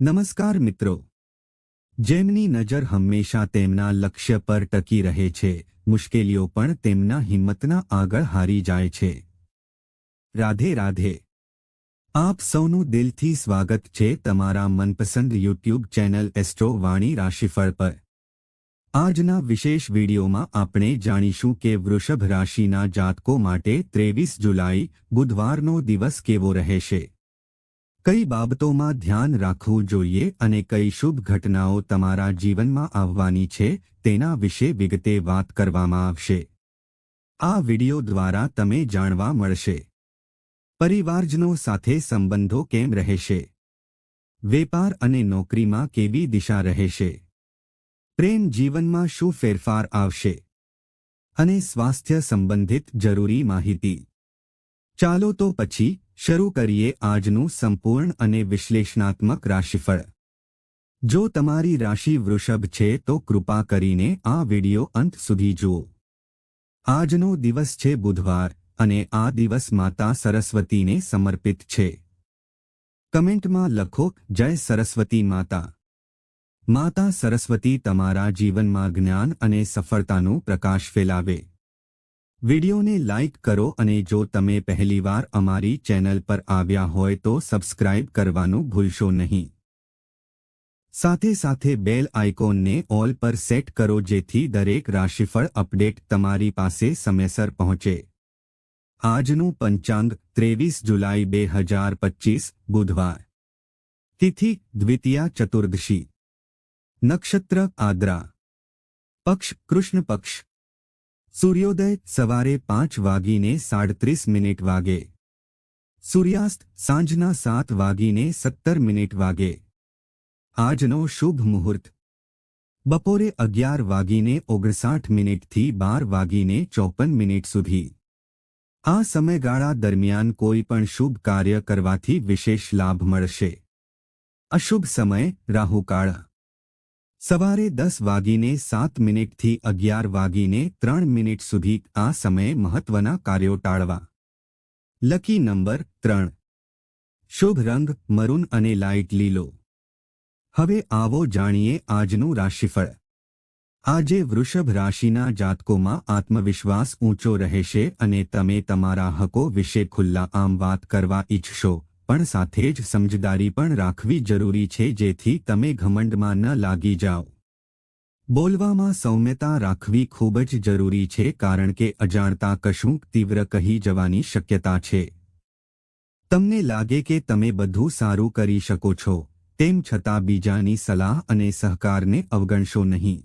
નમસ્કાર મિત્રો. જેમની નજર હંમેશા તેમના લક્ષ્ય પર ટકી રહે છે, મુશ્કેલીઓ પણ તેમના હિંમતના આગળ હારી જાય છે. રાધે રાધે. આપ સૌનું દિલથી સ્વાગત છે તમારા મનપસંદ યુટ્યુબ ચેનલ એસ્ટ્રો વાણી રાશિફળ પર. આજના વિશેષ વિડીયોમાં આપણે જાણીશું કે વૃષભ રાશિના જાતકો માટે ત્રેવીસ જુલાઈ બુધવારનો દિવસ કેવો રહેશે. કઈ બાબતોમાં ધ્યાન રાખવું જોઈએ અને કઈ શુભ ઘટનાઓ તમારા જીવનમાં આવવાની છે તેના વિશે વિગતે વાત કરવામાં આવશે. આ વિડિયો દ્વારા તમે જાણવા મળશે. પરિવારજનો સાથે સંબંધો કેમ રહેશે? વેપાર અને નોકરીમાં કેવી દિશા રહેશે? પ્રેમ જીવનમાં શું ફેરફાર આવશે? અને સ્વાસ્થ્ય સંબંધિત જરૂરી માહિતી? ચાલો તો પછી શરૂ કરીએ આજનું સંપૂર્ણ અને વિશ્લેષણાત્મક રાશિફળ. જો તમારી રાશિ વૃષભ છે તો કૃપા કરીને આ વિડિયો અંત સુધી જુઓ. આજનો દિવસ છે બુધવાર અને આ દિવસ માતા સરસ્વતીને સમર્પિત છે. કમેન્ટમાં લખો, જય સરસ્વતી માતા. માતા સરસ્વતી તમારા જીવનમાં જ્ઞાન અને સફળતાનું પ્રકાશ ફેલાવે. વિડિયોને લાઇક કરો અને જો તમે પહેલીવાર અમારી ચેનલ પર આવ્યા હોય તો સબસ્ક્રાઇબ કરવાનું ભૂલશો નહીં. સાથે સાથે બેલ આઇકોનને ઓલ પર સેટ કરો જેથી દરેક રાશિફળ અપડેટ તમારી પાસે સમયસર પહોંચે. આજનું પંચાંગ ત્રેવીસ જુલાઈ બે હજાર પચીસ, બુધવાર. તિથિ દ્વિતીયા ચતુર્દશી. નક્ષત્ર આદ્રા. પક્ષ કૃષ્ણ પક્ષ. સૂર્યોદય સવારે પાંચ વાગીને સાડત્રીસ મિનિટ વાગે સૂર્યાસ્ત સાંજના સાત વાગીને સત્તર મિનિટ વાગે આજનો શુભ મુહૂર્ત બપોરે અગિયાર વાગીને ઓગણસાઠ મિનિટથી બાર વાગીને ચોપન મિનિટ સુધી આ સમયગાળા દરમિયાન કોઈ પણ શુભ કાર્ય કરવાથી વિશેષ લાભ મળશે અશુભ સમય રાહુકાળ સવારે દસ વાગીને સાત મિનિટથી અગિયાર વાગીને ત્રણ મિનિટ સુધી આ સમયે મહત્વના કાર્યો ટાળવા. લકી નંબર ત્રણ. શુભ રંગ, મરૂન અને લાઇટ લીલો. હવે આવો જાણીએ આજનું રાશિફળ. આજે વૃષભ રાશિના જાતકોમાં આત્મવિશ્વાસ ઊંચો રહેશે અને તમે તમારા હકો વિશે ખુલ્લા આમ વાત કરવા ઈચ્છશો. પણ સાથે જ સમજદારી પણ રાખવી જરૂરી છે જેથી તમે ઘમંડમાં ન લાગી જાઓ. બોલવામાં સૌમ્યતા રાખવી ખૂબ જ જરૂરી છે કારણ કે અજાણતા કશુંક તીવ્ર કહી જવાની શક્યતા છે. તમને લાગે કે તમે બધું સારું કરી શકો છો, તેમ છતાં બીજાની સલાહ અને સહકારને અવગણશો નહીં.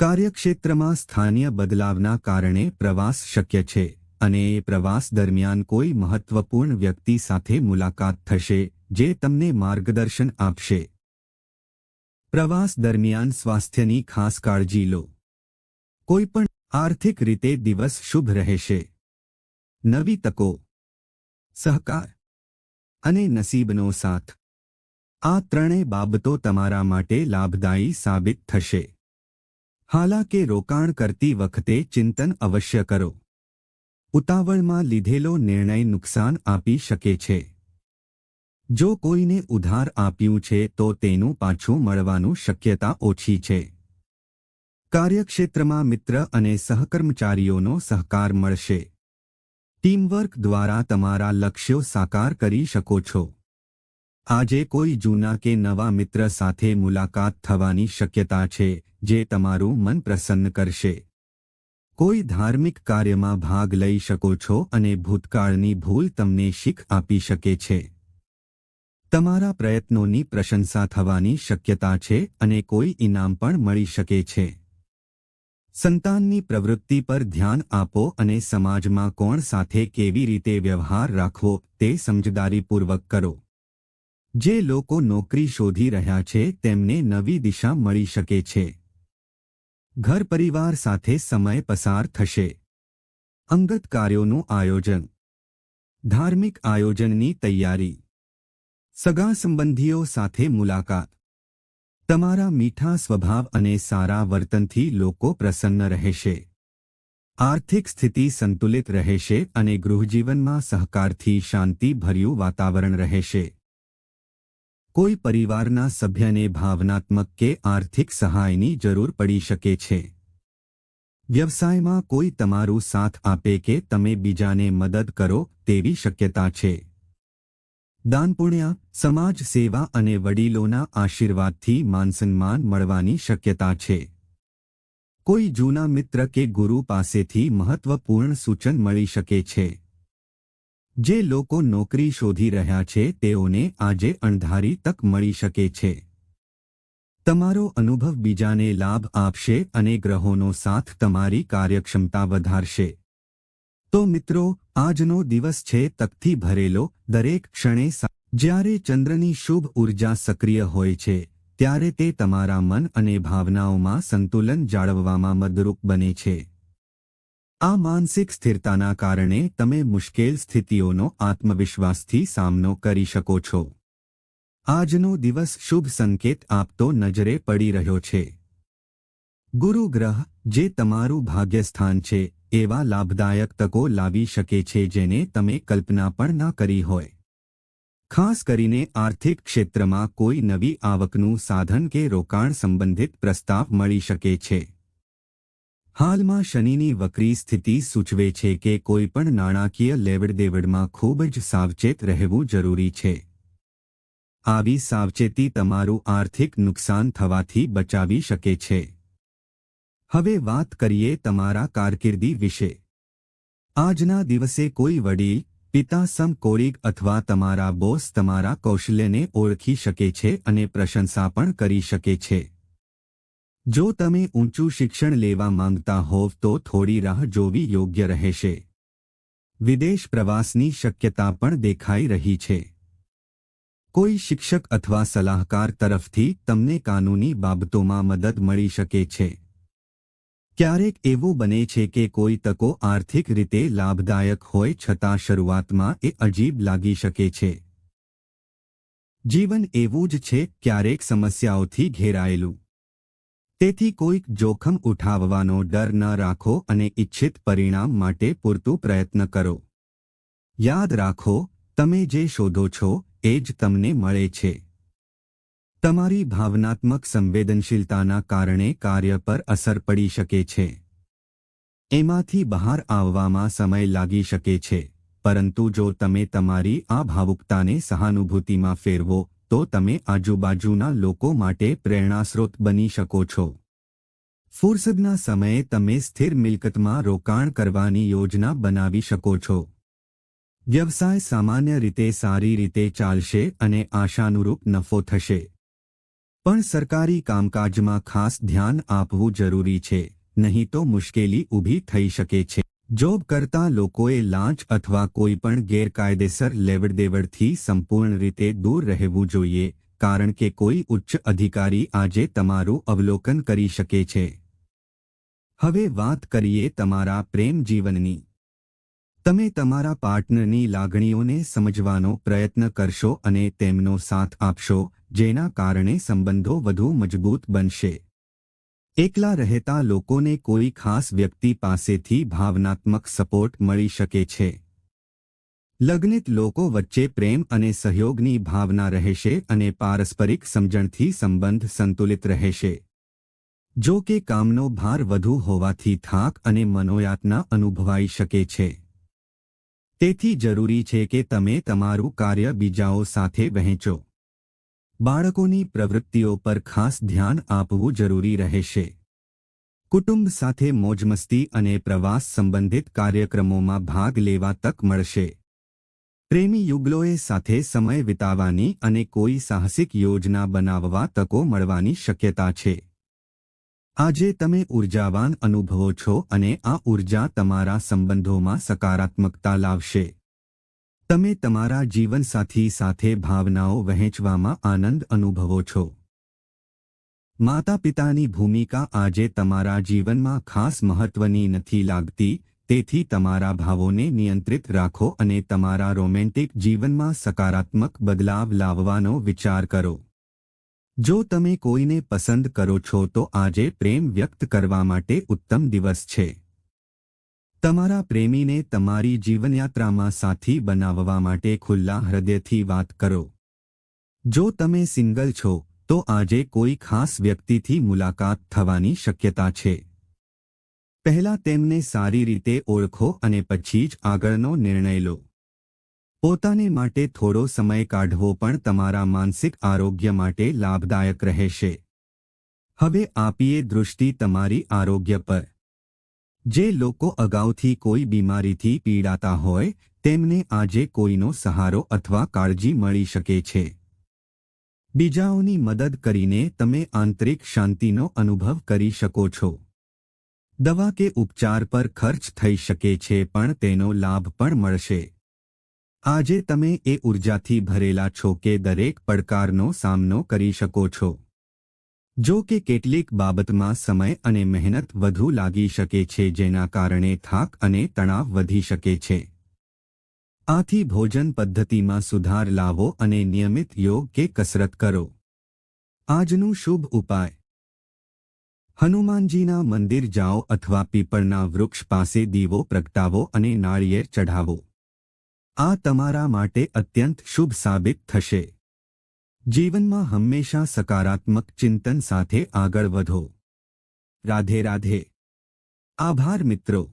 કાર્યક્ષેત્રમાં સ્થાનીય બદલાવના કારણે પ્રવાસ શક્ય છે. અને એ પ્રવાસ દરમિયાન કોઈ મહત્વપૂર્ણ વ્યક્તિ સાથે મુલાકાત થશે, જે તમને માર્ગદર્શન આપશે. પ્રવાસ દરમિયાન સ્વાસ્થ્યની ખાસ કાળજી લો. કોઈપણ આર્થિક રીતે દિવસ શુભ રહેશે. નવી તકો, સહકાર અને નસીબનો સાથ. આ ત્રણેય બાબતો તમારા માટે લાભદાયી સાબિત થશે. હાલાકે રોકાણ કરતી વખતે ચિંતન અવશ્ય કરો. ઉતાવળમાં લીધેલો નિર્ણય નુકસાન આપી શકે છે. જો કોઈને ઉધાર આપ્યું છે, તો તેનું પાછું મળવાનું શક્યતા ઓછી છે. કાર્યક્ષેત્રમાં મિત્ર અને સહકર્મચારીઓનો સહકાર મળશે. ટીમવર્ક દ્વારા તમારા લક્ષ્યો સાકાર કરી શકો છો. આજે કોઈ જૂના કે નવા મિત્ર સાથે મુલાકાત થવાની શક્યતા છે, જે તમારું મન પ્રસન્ન કરશે. કોઈ ધાર્મિક કાર્યમાં ભાગ લઈ શકો છો અને ભૂતકાળની ભૂલ તમને શીખ આપી શકે છે. તમારા પ્રયત્નોની પ્રશંસા થવાની શક્યતા છે અને કોઈ ઇનામ પણ મળી શકે છે. સંતાનની પ્રવૃત્તિ પર ધ્યાન આપો અને સમાજમાં કોણ સાથે કેવી રીતે વ્યવહાર રાખવો તે સમજદારીપૂર્વક કરો. જે લોકો નોકરી શોધી રહ્યા છે તેમને નવી દિશા મળી શકે છે. ઘર પરિવાર સાથે સમય પસાર થશે. અંગત કાર્યોનું આયોજન. ધાર્મિક આયોજનની તૈયારી. સગા સંબંધીઓ સાથે મુલાકાત. તમારા મીઠા સ્વભાવ અને સારા વર્તનથી લોકો પ્રસન્ન રહેશે. આર્થિક સ્થિતિ સંતુલિત રહેશે અને ગૃહજીવનમાં સહકારથી શાંતિભર્યું વાતાવરણ રહેશે. કોઈ પરિવારના સભ્યને ભાવનાત્મક કે આર્થિક સહાયની જરૂર પડી શકે છે. વ્યવસાયમાં કોઈ તમારું સાથ આપે કે તમે બીજાને મદદ કરો તેવી શક્યતા છે. દાનપુણ્ય, સમાજ સેવા અને વડીલોના આશીર્વાદથી માનસન્માન મળવાની શક્યતા છે. કોઈ જૂના મિત્ર કે ગુરુ પાસેથી મહત્વપૂર્ણ સૂચન મળી શકે છે. જે લોકો નોકરી શોધી રહ્યા છે, તેઓને આજે અણધારી તક મળી શકે છે. તમારો અનુભવ બીજાને લાભ આપશે અને ગ્રહોનો સાથ તમારી કાર્યક્ષમતા વધારશે. તો મિત્રો, આજનો દિવસ છે તકથી ભરેલો, દરેક ક્ષણે જ્યારે ચંદ્રની શુભ ઊર્જા સક્રિય હોય છે, ત્યારે તે તમારા મન અને ભાવનાઓમાં સંતુલન જાળવવામાં મદરૂપ બને છે. આ માનસિક સ્થિરતાના કારણે તમે મુશ્કેલ સ્થિતિઓનો આત્મવિશ્વાસથી સામનો કરી શકો છો. આજનો દિવસ શુભ સંકેત આપતો નજરે પડી રહ્યો છે. ગુરુ ગ્રહ, જે તમારું ભાગ્યસ્થાન છે, એવા લાભદાયક તકો લાવી શકે છે જેને તમે કલ્પના પણ ન કરી હોય. ખાસ કરીને આર્થિક ક્ષેત્રમાં કોઈ નવી આવકનું સાધન કે રોકાણ સંબંધિત પ્રસ્તાવ મળી શકે છે. હાલમાં શનિની વક્રી સ્થિતિ સૂચવે છે કે કોઈ પણ નાણાકીય લેવડદેવડમાં ખૂબ જ સાવચેત રહેવું જરૂરી છે. આવી સાવચેતી તમારું આર્થિક નુકસાન થવાથી બચાવી શકે છે. હવે વાત કરીએ તમારા કારકિર્દી વિશે. આજના દિવસે કોઈ વડીલ, પિતા સમ કોળીગ અથવા તમારા બોસ તમારા કૌશલ્યને ઓળખી શકે છે અને પ્રશંસા પણ કરી શકે છે. જો તમે ઊંચું શિક્ષણ લેવા માંગતા હોવ તો થોડી રાહ જોવી યોગ્ય રહેશે. વિદેશ પ્રવાસની શક્યતા પણ દેખાઈ રહી છે. કોઈ શિક્ષક અથવા સલાહકાર તરફથી તમને કાનૂની બાબતોમાં મદદ મળી શકે છે. ક્યારેક એવું બને છે કે કોઈ તકો આર્થિક રીતે લાભદાયક હોય છતાં શરૂઆતમાં એ અજીબ લાગી શકે છે. જીવન એવું જ છે ક્યારેક સમસ્યાઓથી ઘેરાયેલું. તેથી કોઈક જોખમ ઉઠાવવાનો ડર ન રાખો અને ઇચ્છિત પરિણામ માટે પૂરતું પ્રયત્ન કરો. યાદ રાખો, તમે જે શોધો છો, એ જ તમને મળે છે. તમારી ભાવનાત્મક સંવેદનશીલતાના કારણે કાર્ય પર અસર પડી શકે છે. એમાંથી બહાર આવવામાં સમય લાગી શકે છે, પરંતુ જો તમે તમારી આ ભાવુકતાને સહાનુભૂતિમાં ફેરવો તો તમે આજુબાજુના લોકો માટે પ્રેરણાસ્રોત બની શકો છો. ફુરસદના સમયે તમે સ્થિર મિલકતમાં રોકાણ કરવાની યોજના બનાવી શકો છો. વ્યવસાય સામાન્ય રીતે સારી રીતે ચાલશે અને આશાનુરૂપ નફો થશે. પણ સરકારી કામકાજમાં ખાસ ધ્યાન આપવું જરૂરી છે, નહીં તો મુશ્કેલી ઊભી થઈ શકે છે. જોબ કરતા લોકોએ લાંચ અથવા કોઈ પણ ગેરકાયદેસર લેવડદેવડથી સંપૂર્ણ રીતે દૂર રહેવું જોઈએ, કારણ કે કોઈ ઉચ્ચ અધિકારી આજે તમારું અવલોકન કરી શકે છે. હવે વાત કરીએ તમારા પ્રેમ જીવનની. તમે તમારા પાર્ટનરની લાગણીઓને સમજવાનો પ્રયત્ન કરશો અને તેમનો સાથ આપશો, જેના કારણે સંબંધો વધુ મજબૂત બનશે. એકલા રહેતા લોકોને કોઈ ખાસ વ્યક્તિ પાસેથી ભાવનાત્મક સપોર્ટ મળી શકે છે. લગ્નિત લોકો વચ્ચે પ્રેમ અને સહયોગની ભાવના રહેશે અને પારસ્પરિક સમજણથી સંબંધ સંતુલિત રહેશે. જો કે કામનો ભાર વધુ હોવાથી થાક અને મનોયાતના અનુભવાઈ શકે છે. તેથી જરૂરી છે કે તમે તમારું કાર્ય બીજાઓ સાથે વહેંચો. બાળકોની પ્રવૃત્તિઓ પર ખાસ ધ્યાન આપવું જરૂરી રહેશે. કુટુંબ સાથે મોજમસ્તી અને પ્રવાસ સંબંધિત કાર્યક્રમોમાં ભાગ લેવા તક મળશે. પ્રેમી યુગલોએ સાથે સમય વિતાવવાની અને કોઈ સાહસિક યોજના બનાવવા તકો મળવાની શક્યતા છે. આજે તમે ઉર્જાવાન અનુભવો છો અને આ ઊર્જા તમારા સંબંધોમાં સકારાત્મકતા લાવશે. તમે તમારા જીવનસાથી સાથે ભાવનાઓ વહેંચવામાં આનંદ અનુભવો છો. માતા પિતાની ભૂમિકા આજે તમારા જીવનમાં ખાસ મહત્વની નથી લાગતી, તેથી તમારા ભાવોને નિયંત્રિત રાખો અને તમારા રોમેન્ટિક જીવનમાં સકારાત્મક બદલાવ લાવવાનો વિચાર કરો. જો તમે કોઈને પસંદ કરો છો તો આજે પ્રેમ વ્યક્ત કરવા માટે ઉત્તમ દિવસ છે. તમારા પ્રેમીને તમારી જીવનયાત્રામાં સાથી બનાવવા માટે ખુલ્લા હૃદયથી વાત કરો. જો તમે સિંગલ છો, તો આજે કોઈ ખાસ વ્યક્તિથી મુલાકાત થવાની શક્યતા છે. પહેલા તેમને સારી રીતે ઓળખો અને પછી જ આગળનો નિર્ણય લો. પોતાને માટે થોડો સમય કાઢવો પણ તમારા માનસિક આરોગ્ય માટે લાભદાયક રહેશે. હવે આપીએ દૃષ્ટિ તમારી આરોગ્ય પર. જે લોકો અગાઉથી કોઈ બીમારીથી પીડાતા હોય, તેમને આજે કોઈનો સહારો અથવા કાળજી મળી શકે છે. બીજાઓની મદદ કરીને તમે આંતરિક શાંતિનો અનુભવ કરી શકો છો. દવા કે ઉપચાર પર ખર્ચ થઈ શકે છે પણ તેનો લાભ પણ મળશે. આજે તમે એ ઉર્જાથી ભરેલા છો કે દરેક પડકારનો સામનો કરી શકો છો. જો કે કેટલીક બાબતમાં સમય અને મહેનત વધુ લાગી શકે છે જેના કારણે થાક અને તણાવ વધી શકે છે. આથી ભોજન પદ્ધતિમાં સુધાર લાવો અને નિયમિત યોગ કે કસરત કરો. આજનું શુભ ઉપાય. હનુમાનજીના મંદિર જાઓ અથવા પીપળના વૃક્ષ પાસે દીવો પ્રગટાવો અને નાળિયેર ચઢાવો. આ તમારા માટે અત્યંત શુભ સાબિત થશે. જીવનમાં હંમેશા સકારાત્મક ચિંતન સાથે આગળ વધો. રાધે રાધે. આભાર મિત્રો.